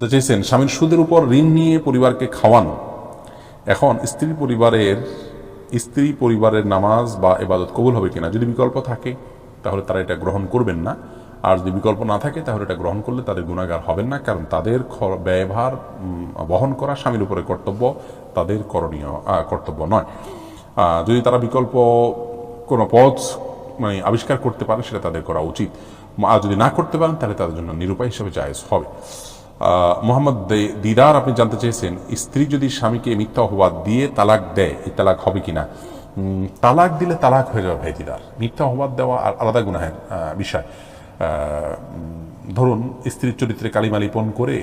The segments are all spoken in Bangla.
চেয়েছেন, স্বামীর সুদের উপর ঋণ নিয়ে পরিবারকে খাওয়ানো। এখন স্ত্রী পরিবারের স্ত্রী পরিবারের নামাজ বা এবাদত কবুল হবে কিনা? যদি বিকল্প থাকে, তাহলে তারা এটা গ্রহণ করবেন না। আর যদি বিকল্প না থাকে, তাহলে এটা গ্রহণ করলে তাদের গুণাগার হবেন না। কারণ তাদের ব্যয়ভার বহন করা স্বামীর উপরে কর্তব্য, তাদের করণীয় কর্তব্য নয়। যদি তারা বিকল্প কোনো পথ মানে আবিষ্কার করতে পারে সেটা তাদের করা উচিত। আর যদি না করতে পারেন, তাহলে তাদের জন্য নিরুপায় হিসেবে জায়েজ হবে। মোহাম্মদ দিদার আপনি জানতে চেয়েছেন, স্ত্রী যদি স্বামীকে মিথ্যা অপবাদ দিয়ে তালাক দেয়, এই তালাক হবে কিনা? তালাক দিলে তালাক হয়ে যাবে ভাই দিদার। মিথ্যা অপবাদ দেওয়া আর আলাদা গুণাহের বিষয়। ধরুন, স্ত্রীর চরিত্রে কালিমা লিপন করে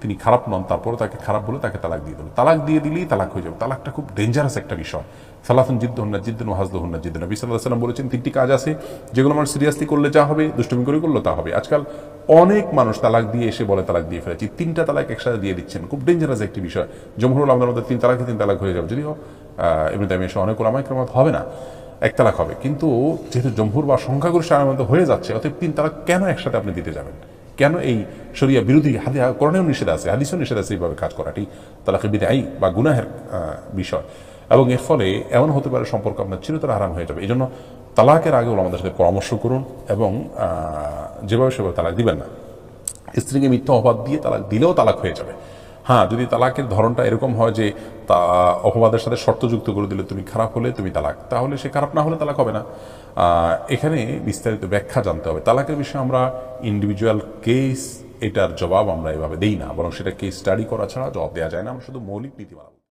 তিনি খারাপ নন, তারপরে তাকে খারাপ বলে তাকে তালাক দিয়ে দেবে তালাক দিয়ে দিলেই তালাক হয়ে যাবে। তালাকটা খুব ডেঞ্জারাস একটা বিষয়। সালাফুন জিদ্দ হন্না জিদ্দিন ওহাজদ হন্না জিদ্দিন। নবী সাল্লাহ সাল্লাম বলেছেন, তিনটি কাজ আছে। যেগুলো আমার সিরিয়াসলি করলে যা হবে, দুষ্টমি করে করলে তা হবে। আজকাল অনেক মানুষ তালাক দিয়ে এসে বলে তালাক দিয়ে ফেলেছি। তিনটা তালাক একসাথে দিয়ে দিচ্ছেন। খুব ডেঞ্জারাস একটি বিষয়। জমহুরুল আমাদের মধ্যে তিন তালাকে তিন তালাক হয়ে যাবে। যদিও এমনি টাইমে এসে অনেক ওলামাই ক্রমাত হবে না। এক তালাক হবে। কিন্তু যেহেতু জমহুর বা সংখ্যাগরিষ্ঠ মধ্যে হয়ে যাচ্ছে, অতএব তিন তালাক কেন একসাথে আপনি দিতে যাবেন? কেন এই শরিয়া বিরোধী হাদি করণেও নিষেধ আছে, হাদিসও নিষেধ আছে এইভাবে কাজ করাটি তালাকে বিদায়ী বা গুনাহের বিষয়। এবং এর ফলে এমন হতে পারে সম্পর্ক আপনার চিরতর আরাম হয়ে যাবে। এই জন্য তালাকের আগে আমাদের সাথে পরামর্শ করুন এবং যেভাবে সেভাবে তালাক দিবেন না। স্ত্রীকে মিথ্যা অভাব দিয়ে তালাক দিলেও তালাক হয়ে যাবে। হ্যাঁ যদি তালাকের ধরনটা এরকম হয় যে তা, অপবাদের সাথে শর্ত যুক্ত করে দিলে তুমি খারাপ হলে তুমি তালাক, তাহলে সে খারাপ না হলে তালাক হবে না। এখানে বিস্তারিত ব্যাখ্যা জানতে হবে। তালাকের বিষয়ে আমরা ইন্ডিভিজুয়াল কেস এটার জবাব আমরা এভাবে দেই না, বরং সেটা কেস স্টাডি করা ছাড়া জবাব দেওয়া যায় না। আমরা শুধু মৌলিক নীতিমালা।